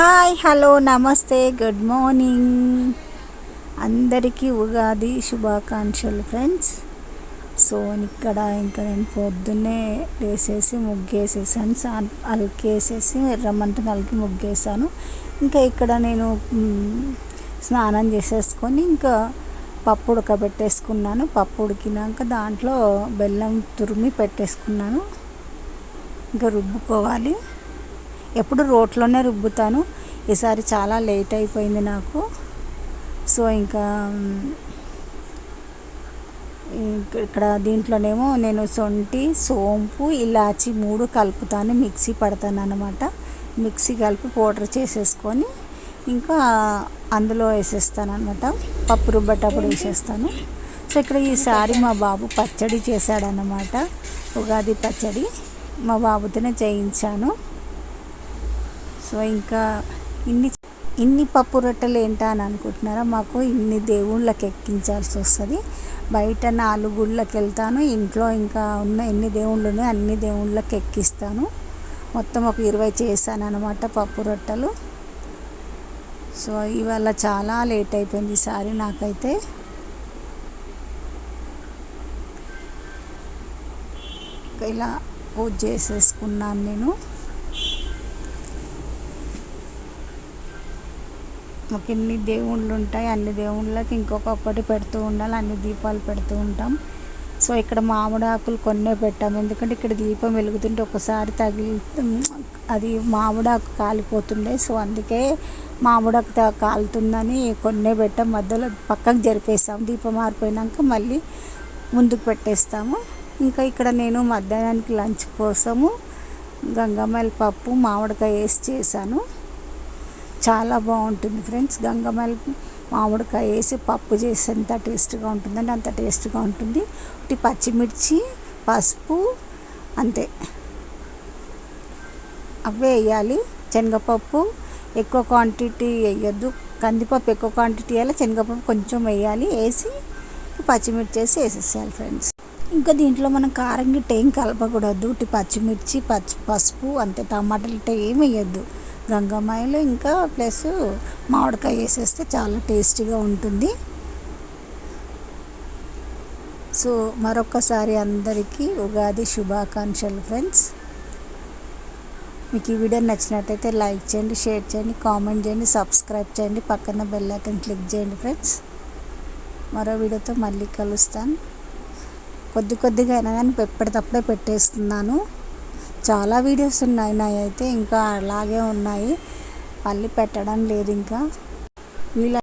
Hi hello నమస్తే good morning. అందరికీ ఉగాది శుభాకాంక్షలు ఫ్రెండ్స్. సో ఇక్కడ ఇంకా నేను పొద్దున్నే వేసేసి ముగ్గేసేసాను సా అలికేసేసి ఎర్రమంట నలికి ముగ్గేసాను. ఇంకా ఇక్కడ నేను స్నానం చేసేసుకొని ఇంకా పప్పు ఉడకబెట్టేసుకున్నాను. పప్పు ఉడికినాక దాంట్లో బెల్లం తురిమి పెట్టేసుకున్నాను. ఇంకా రుబ్బుకోవాలి. ఎప్పుడు రోట్లోనే రుబ్బుతాను. ఈసారి చాలా లేట్ అయిపోయింది నాకు. సో ఇంకా ఇక్కడ దీంట్లోనేమో నేను సొంటి సోంపు ఇలాచి మూడు కలుపుతాను. మిక్సీ పడతాను అనమాట మిక్సీ కలిపి పౌడర్ చేసేసుకొని ఇంకా అందులో వేసేస్తాను అనమాట పప్పు రుబ్బేటప్పుడు వేసేస్తాను. సో ఇక్కడ ఈసారి మా బాబు పచ్చడి చేశాడనమాట ఉగాది పచ్చడి. మా బాబుతోనే చేయించాను. సో ఇంకా ఇన్ని ఇన్ని పప్పు రొట్టెలు ఏంటా అని అనుకుంటున్నారా? మాకు ఇన్ని దేవుళ్ళకి ఎక్కించాల్సి వస్తుంది. బయట నాలుగు గుళ్ళకి వెళ్తాను. ఇంట్లో ఇంకా ఉన్న ఎన్ని దేవుళ్ళు ఉన్నాయో అన్ని దేవుళ్ళకి ఎక్కిస్తాను. మొత్తం ఒక ఇరవై చేశాను అనమాట పప్పు రొట్టెలు. సో ఇవాళ చాలా లేట్ అయిపోయింది ఈసారి నాకైతే. ఇలా పూజ చేసేసుకున్నాను నేను. మాకు ఎన్ని దేవుళ్ళు ఉంటాయి అన్ని దేవుళ్ళకి ఇంకొకటి పెడుతూ ఉండాలి అన్ని దీపాలు పెడుతూ ఉంటాం. సో ఇక్కడ మామిడి ఆకులు కొన్నే పెట్టాము. ఎందుకంటే ఇక్కడ దీపం వెలుగుతుంటే ఒకసారి తగిలి అది మామిడాకు కాలిపోతుండే. సో అందుకే మామిడాకు కాలుతుందని కొన్నే పెట్టాం. మధ్యలో పక్కకు జరిపేస్తాం దీపం మారిపోయినాక మళ్ళీ ముందుకు పెట్టేస్తాము. ఇంకా ఇక్కడ నేను మధ్యాహ్నానికి లంచ్ కోసము గంగమ్మల పప్పు మామిడికాయ వేసి చేశాను. చాలా బాగుంటుంది ఫ్రెండ్స్. గంగమల్ మామిడికాయ వేసి పప్పు చేస్తే ఎంత టేస్ట్గా ఉంటుందంటే అంత టేస్ట్గా ఉంటుంది. ఒకటి పచ్చిమిర్చి పసుపు అంతే. అవే వేయాలి. శనగపప్పు ఎక్కువ క్వాంటిటీ వేయద్దు. కందిపప్పు ఎక్కువ క్వాంటిటీ వేయాలి. శనగపప్పు కొంచెం వేయాలి. వేసి పచ్చిమిర్చి వేసి వేసేసేయాలి ఫ్రెండ్స్. ఇంకా దీంట్లో మనం కారం గిట్ట ఏం కలపకూడదు. ఇటు పచ్చిమిర్చి పచ్చి పసుపు అంతే. టమాటాలు ఇట్ట ఏం వేయద్దు. గంగమాయలు ఇంకా ప్లస్ మామిడికాయ వేసేస్తే చాలా టేస్టీగా ఉంటుంది. సో మరొకసారి అందరికీ ఉగాది శుభాకాంక్షలు ఫ్రెండ్స్. మీకు ఈ వీడియో నచ్చినట్టయితే లైక్ చేయండి షేర్ చేయండి కామెంట్ చేయండి సబ్స్క్రైబ్ చేయండి పక్కన బెల్ ఐకన్ క్లిక్ చేయండి ఫ్రెండ్స్. మరో వీడియోతో మళ్ళీ కలుస్తాను. కొద్ది కొద్దిగా అయినా కానీ ఎప్పటికప్పుడే పెట్టేస్తున్నాను. చాలా వీడియోస్ ఉన్నాయి నావి అయితే ఇంకా అలాగే ఉన్నాయి. మళ్ళీ పెట్టడం లేదు ఇంకా. వీళ్ళ